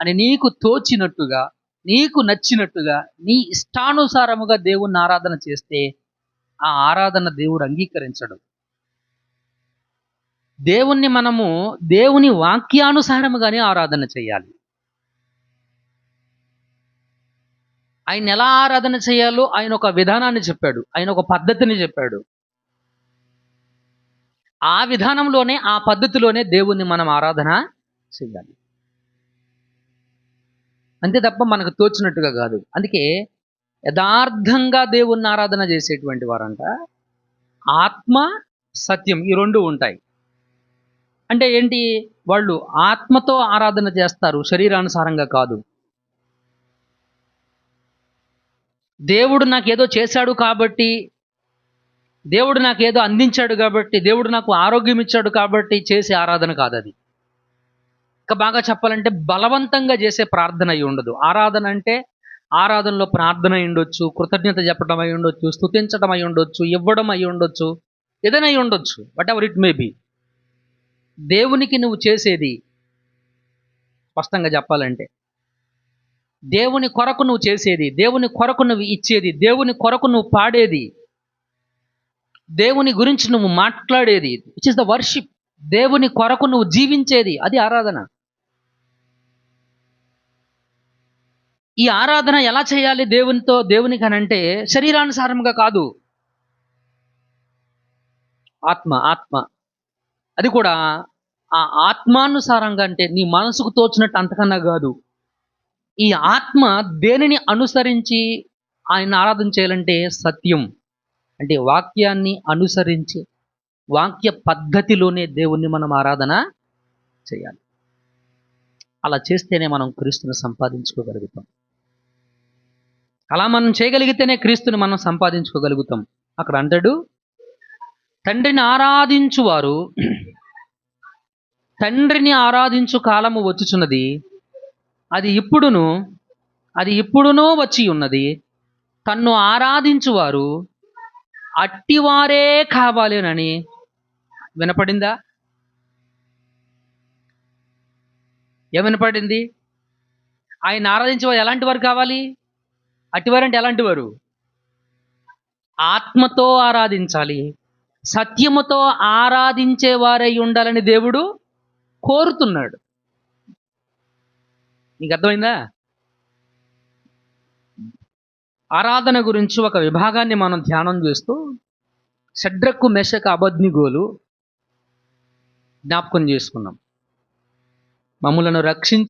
అని నీకు తోచినట్టుగా నీకు నచ్చినట్టుగా నీ ఇష్టానుసారముగా దేవుణ్ణి ఆరాధన చేస్తే ఆ ఆరాధన దేవుడు అంగీకరించడు. దేవుణ్ణి మనము దేవుని వాక్యానుసారముగానే ఆరాధన చేయాలి. ఆయన ఎలా ఆరాధన చేయాలో ఆయన ఒక విధానాన్ని చెప్పాడు. ఆయన ఒక పద్ధతిని చెప్పాడు. ఆ విధానంలోనే ఆ పద్ధతిలోనే దేవుణ్ణి మనం ఆరాధన చేయాలి. అంతే తప్ప మనకు తోచినట్టుగా కాదు. అందుకే యథార్థంగా దేవుణ్ణి ఆరాధన చేసేటువంటి వారంట. ఆత్మ సత్యం ఈ రెండు ఉంటాయి. అంటే ఏంటి? వాళ్ళు ఆత్మతో ఆరాధన చేస్తారు శరీరానుసారంగా కాదు. దేవుడు నాకేదో చేశాడు కాబట్టి దేవుడు నాకేదో అందించాడు కాబట్టి దేవుడు నాకు ఆరోగ్యం ఇచ్చాడు కాబట్టి చేసే ఆరాధన కాదు అది ఇంకా బాగా చెప్పాలంటే బలవంతంగా చేసే ప్రార్థన అయి ఉండదు. ఆరాధన అంటే ఆరాధనలో ప్రార్థన అయి ఉండొచ్చు కృతజ్ఞత చెప్పడం అయి ఉండొచ్చు స్తుతించడం అయి ఉండొచ్చు ఇవ్వడం అయి ఉండొచ్చు ఏదైనా అయి ఉండొచ్చు whatever it may be దేవునికి నువ్వు చేసేది స్పష్టంగా చెప్పాలంటే దేవుని కొరకు నువ్వు చేసేది దేవుని కొరకు నువ్వు ఇచ్చేది దేవుని కొరకు నువ్వు పాడేది దేవుని గురించి నువ్వు మాట్లాడేది విచ్ ఇస్ ద వర్షిప్ దేవుని కొరకు నువ్వు జీవించేది అది ఆరాధన. ఈ ఆరాధన ఎలా చేయాలి దేవునితో దేవునికి అని అంటే శరీరానుసారంగా కాదు. ఆత్మ ఆత్మ. అది కూడా ఆ ఆత్మానుసారంగా అంటే నీ మనసుకు తోచినట్టు అంతకన్నా కాదు. ఈ ఆత్మ దేనిని అనుసరించి ఆయన ఆరాధన చేయాలంటే సత్యం. అంటే వాక్యాన్ని అనుసరించి వాక్య పద్ధతిలోనే దేవుణ్ణి మనం ఆరాధన చేయాలి. అలా చేస్తేనే మనం క్రీస్తుని సంపాదించుకోగలుగుతాం. అలా మనం చేయగలిగితేనే క్రీస్తుని మనం సంపాదించుకోగలుగుతాం. అక్కడ అంటాడు తండ్రిని ఆరాధించువారు తండ్రిని ఆరాధించు కాలము వచ్చుచున్నది అది ఇప్పుడును అది ఇప్పుడునో వచ్చి ఉన్నది తన్ను ఆరాధించువారు అట్టివారే కావాలేనని వినపడిందా? ఏం వినపడింది? ఆయన ఆరాధించేవారు ఎలాంటి వారు కావాలి? అటువారంటే అంటే ఎలాంటి వారు ఆత్మతో ఆరాధించాలి. సత్యముతో ఆరాధించేవారై ఉండాలని దేవుడు కోరుతున్నాడు. నీకు అర్థమైందా? ఆరాధన గురించి ఒక విభాగాన్ని మనం ధ్యానం చేస్తూ షడ్రకు మెషక అబద్నిగోలు జ్ఞాపకం చేసుకున్నాం. మమ్మలను రక్షించి